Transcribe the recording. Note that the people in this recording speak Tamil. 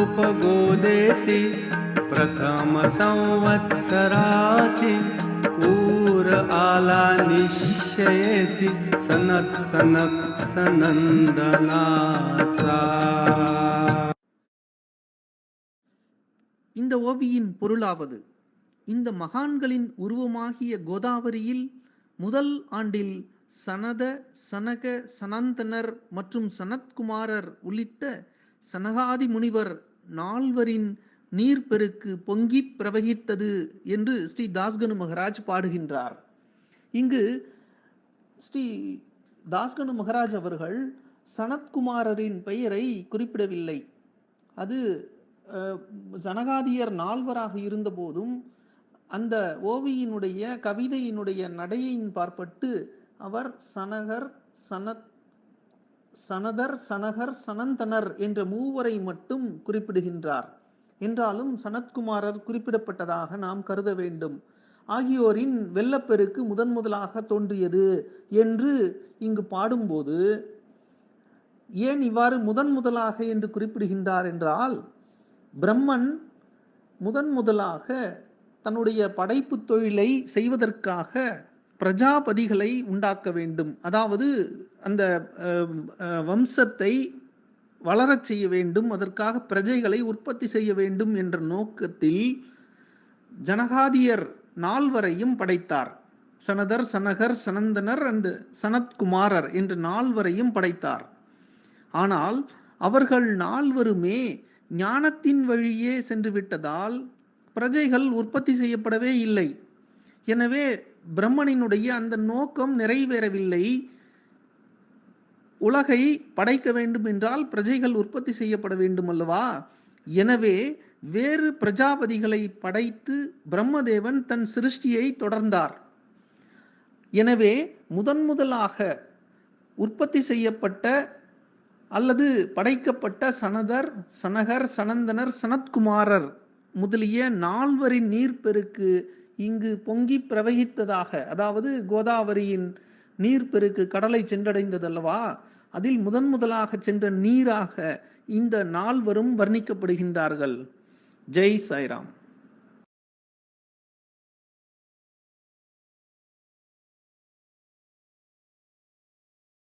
अन्तरूपगोदेसि प्रथमसंवत्सरासि पूर आला निश्चयसि सनत् सनत् सनन्दनाचा இந்த ஓவியின் பொருளாவது இந்த மகான்களின் உருவமாகிய கோதாவரியில் முதல் ஆண்டில் சனத சனக சனந்தனர் மற்றும் சனத்குமாரர் உள்ளிட்ட சனகாதி முனிவர் நால்வரின் நீர்ப்பெருக்கு பொங்கிப் பிரவகித்தது என்று ஸ்ரீ தாஸ்கனு மகராஜ் பாடுகின்றார். இங்கு ஸ்ரீ தாஸ்கனு மகராஜ் அவர்கள் சனத்குமாரரின் பெயரை குறிப்பிடவில்லை. அது சனகாதியர் நால்வராக இருந்தபோதும் அந்த ஓவியினுடைய கவிதையினுடைய நடையின் பார்ப்பட்டு அவர் சனகர் சனத் சனதர் சனகர் சனந்தனர் என்ற மூவரை மட்டும் குறிப்பிடுகின்றார். என்றாலும் சனத்குமாரர் குறிப்பிடப்பட்டதாக நாம் கருத வேண்டும். ஆகியோரின் வெள்ளப்பெருக்கு முதன் முதலாக தோன்றியது என்று இங்கு பாடும்போது ஏன் இவ்வாறு முதன் முதலாக என்று குறிப்பிடுகின்றார் என்றால் பிரம்மன் முதன் முதலாக தன்னுடைய படைப்பு தொழிலை செய்வதற்காக பிரஜாபதிகளை உண்டாக்க வேண்டும். அதாவது அந்த வம்சத்தை வளரச் செய்ய வேண்டும். அதற்காக பிரஜைகளை உற்பத்தி செய்ய வேண்டும் என்ற நோக்கத்தில் ஜனகாதியர் நால்வரையும் படைத்தார். சனதர் சனகர் சனந்தனர் அண்டு சனத்குமாரர் என்று நால்வரையும் படைத்தார். ஆனால் அவர்கள் நால்வருமே ஞானத்தின் வழியே சென்று விட்டதால் பிரஜைகள் உற்பத்தி செய்யப்படவே இல்லை. எனவே பிரம்மனினுடைய அந்த நோக்கம் நிறைவேறவில்லை. உலகை படைக்க வேண்டும் என்றால் பிரஜைகள் உற்பத்தி செய்யப்பட வேண்டும் அல்லவா? எனவே வேறு பிரஜாபதிகளை படைத்து பிரம்மதேவன் தன் சிருஷ்டியை தொடர்ந்தார். எனவே முதன் முதலாக உற்பத்தி செய்யப்பட்ட அல்லது படைக்கப்பட்ட சனதர் சனகர் சனந்தனர் சனத்குமாரர் முதலிய நால்வரின் நீர்ப்பெருக்கு இங்கு பொங்கி பிரவகித்ததாக அதாவது கோதாவரியின் நீர்பெருக்கு கடலை சென்றடைந்ததல்லவா? அதில் முதன் முதலாக சென்ற நீராக இந்த நால்வரும் வர்ணிக்கப்படுகின்றார்கள். ஜெய் சாய்ராம்.